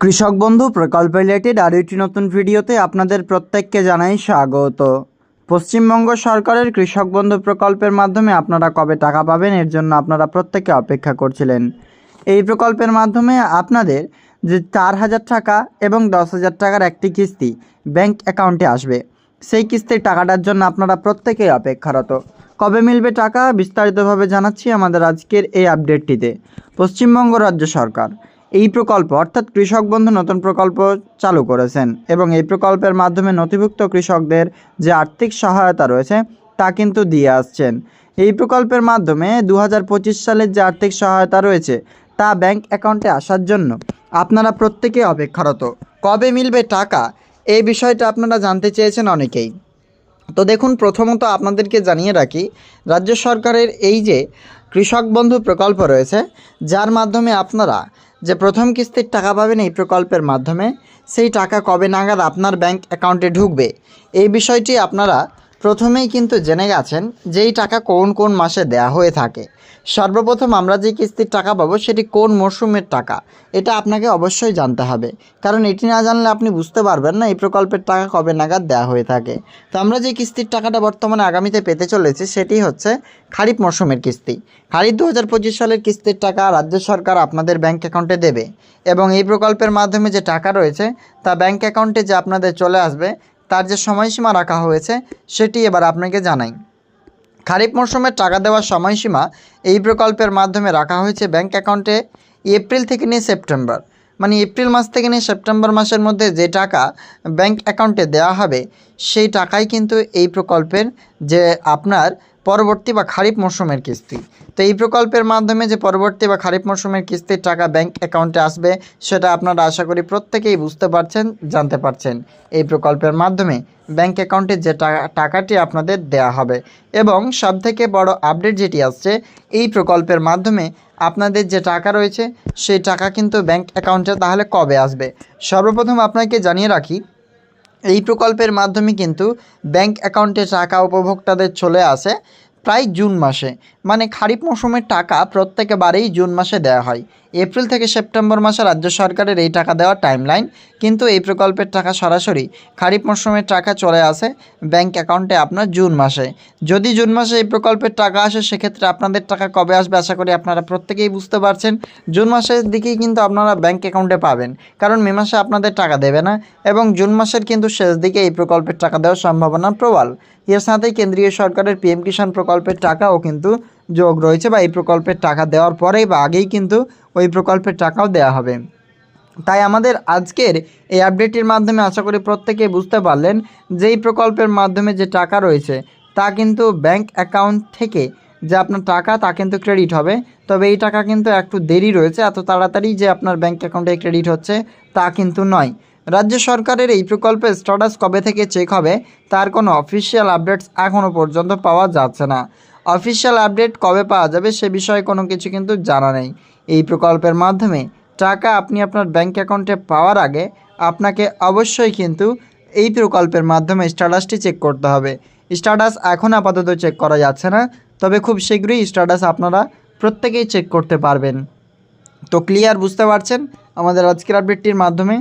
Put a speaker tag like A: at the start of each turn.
A: কৃষক বন্ধু প্রকল্প রিলেটেড আরও একটি নতুন ভিডিওতে আপনাদের প্রত্যেককে জানাই স্বাগত। পশ্চিমবঙ্গ সরকারের কৃষক বন্ধু প্রকল্পের মাধ্যমে আপনারা কবে টাকা পাবেন, এর জন্য আপনারা প্রত্যেকে অপেক্ষা করছিলেন। এই প্রকল্পের মাধ্যমে আপনাদের যে চার হাজার টাকা এবং দশ হাজার টাকার একটি কিস্তি ব্যাংক অ্যাকাউন্টে আসবে। সেই কিস্তির টাকাটার জন্য আপনারা প্রত্যেকেই অপেক্ষারত। কবে মিলবে টাকা বিস্তারিতভাবে জানাচ্ছি আমাদের আজকের এই আপডেটটিতে পশ্চিমবঙ্গ রাজ্য সরকার। এই প্রকল্প, অর্থাৎ কৃষক বন্ধু নতুন প্রকল্প চালু করেছেন এবং এই প্রকল্পের মাধ্যমে নথিভুক্ত কৃষকদের যে আর্থিক সহায়তা রয়েছে, তা কিন্তু দিয়ে আসছেন। এই প্রকল্পের মাধ্যমে দু হাজার পঁচিশ সালের যে আর্থিক সহায়তা রয়েছে, তা ব্যাংক অ্যাকাউন্টে আসার জন্য আপনারা প্রত্যেকে অপেক্ষারত। কবে মিলবে টাকা? এই বিষয়টা আপনারা জানতে চেয়েছেন অনেকেই। তো দেখুন, প্রথমত আপনাদেরকে জানিয়ে রাখি, রাজ্য সরকারের এই যে কৃষক বন্ধু প্রকল্প রয়েছে, যার মাধ্যমে আপনারা যে প্রথম কিস্তির টাকা পাবেন এই প্রকল্পের মাধ্যমে, সেই টাকা কবে নাগাদ আপনার ব্যাংক অ্যাকাউন্টে ঢুকবে? এই বিষয়টি আপনারা প্রথমেই কিন্তু জেনে গেছেন যেই টাকা কোন কোন মাসে দেয়া হয়ে থাকে। সর্বপ্রথম আমরা যে কিস্তির টাকা পাবো সেটি কোন মরশুমের টাকা, এটা আপনাকে অবশ্যই জানতে হবে। কারণ এটি না জানলে আপনি বুঝতে পারবেন না এই প্রকল্পের টাকা কবে নাগাদ দেওয়া হয়ে থাকে। তো আমরা যে কিস্তির টাকাটা বর্তমানে আগামীতে পেতে চলেছি, সেটি হচ্ছে খারিফ মরশুমের কিস্তি। খারিফ দু হাজার পঁচিশ সালের কিস্তির টাকা রাজ্য সরকার আপনাদের ব্যাংক অ্যাকাউন্টে দেবে এবং এই প্রকল্পের মাধ্যমে যে টাকা রয়েছে, তা ব্যাংক অ্যাকাউন্টে যে আপনাদের চলে আসবে তার যে সময়সীমা রাখা হয়েছে, সেটি এবার আপনাকে জানাই। খারিফ মরশুমের টাকা দেওয়ার সময়সীমা এই প্রকল্পের মাধ্যমে রাখা হয়েছে ব্যাংক অ্যাকাউন্টে এপ্রিল থেকে নিয়ে সেপ্টেম্বর। মানে এপ্রিল মাস থেকে নিয়ে সেপ্টেম্বর মাসের মধ্যে যে টাকা ব্যাংক অ্যাকাউন্টে দেওয়া হবে, সেই টাকাই কিন্তু এই প্রকল্পের যে আপনার পরবর্তী বা খারিফ মরশুমের কিস্তি। তো এই প্রকল্পের মাধ্যমে যে পরবর্তী বা খারিফ মরশুমের কিস্তির টাকা ব্যাংক অ্যাকাউন্টে আসবে, সেটা আপনারা আশা করি প্রত্যেকেই বুঝতে পারছেন, জানতে পারছেন। এই প্রকল্পের মাধ্যমে ব্যাংক অ্যাকাউন্টে যে টাকা টাকাটি আপনাদের দেয়া হবে। এবং সবথেকে বড় আপডেট যেটি আসছে, এই প্রকল্পের মাধ্যমে আপনাদের যে টাকা রয়েছে, সেই টাকা কিন্তু ব্যাংক অ্যাকাউন্টে তাহলে কবে আসবে? সর্বপ্রথম আপনাকে জানিয়ে রাখি এই প্রকল্পের মাধ্যমে কিন্তু ব্যাংক অ্যাকাউন্টে টাকা উপভোক্তাদের চলে আসে প্রায় জুন মাসে। মানে খারিফ মৌসুমের টাকা প্রত্যেকবারেই জুন মাসে দেওয়া হয়। এপ্রিল থেকে সেপ্টেম্বর মাসে রাজ্য সরকারের এই টাকা দেওয়ার টাইমলাইন কিন্তু এই প্রকল্পের টাকা সরাসরি খারিফ মৌসুমের টাকা চলে আসে ব্যাংক অ্যাকাউন্টে আপনার জুন মাসে। যদি জুন মাসে এই প্রকল্পের টাকা আসে, সেক্ষেত্রে আপনাদের টাকা কবে আসবে আশা করি আপনারা প্রত্যেকেই বুঝতে পারছেন। জুন মাসের দিকেই কিন্তু আপনারা ব্যাংক অ্যাকাউন্টে পাবেন, কারণ মে মাসে আপনাদের টাকা দেবে না এবং জুন মাসের কিন্তু শেষ দিকে এই প্রকল্পের টাকা দেওয়ার সম্ভাবনা প্রবল। এর সাথেই কেন্দ্রীয় সরকারের পিএম কিষাণ প্রকল্পের টাকাও কিন্তু যোগ রয়েছে বা এই প্রকল্পের টাকা দেওয়ার পরেই বা আগেই কিন্তু ওই প্রকল্পের টাকাও দেওয়া হবে। তাই আমাদের আজকের এই আপডেটের মাধ্যমে আশা করি প্রত্যেকে বুঝতে পারলেন যে এই প্রকল্পের মাধ্যমে যে টাকা রয়েছে, তা কিন্তু ব্যাংক অ্যাকাউন্ট থেকে যে আপনার টাকা, তা কিন্তু ক্রেডিট হবে। তবে এই টাকা কিন্তু একটু দেরি রয়েছে, এত তাড়াতাড়ি যে আপনার ব্যাংক অ্যাকাউন্টে ক্রেডিট হচ্ছে, তা কিন্তু নয়। রাজ্য সরকারের এই প্রকল্পের স্ট্যাটাস কবে থেকে চেক হবে, তার কোনো অফিসিয়াল আপডেটস এখনও পর্যন্ত পাওয়া যাচ্ছে না। অফিসিয়াল আপডেট কবে পাওয়া যাবে সে বিষয়ে কোনো কিছু কিন্তু জানা নেই। এই প্রকল্পের মাধ্যমে টাকা আপনি আপনার ব্যাংক অ্যাকাউন্টে পাওয়ার আগে আপনাকে অবশ্যই কিন্তু এই প্রকল্পের মাধ্যমে স্ট্যাটাসটি চেক করতে হবে। স্ট্যাটাস এখন আপাতত চেক করা যাচ্ছে না, তবে খুব শীঘ্রই স্ট্যাটাস আপনারা প্রত্যেকেই চেক করতে পারবেন। তো ক্লিয়ার বুঝতে পারছেন? আমাদের আজকের আপডেটটির মাধ্যমে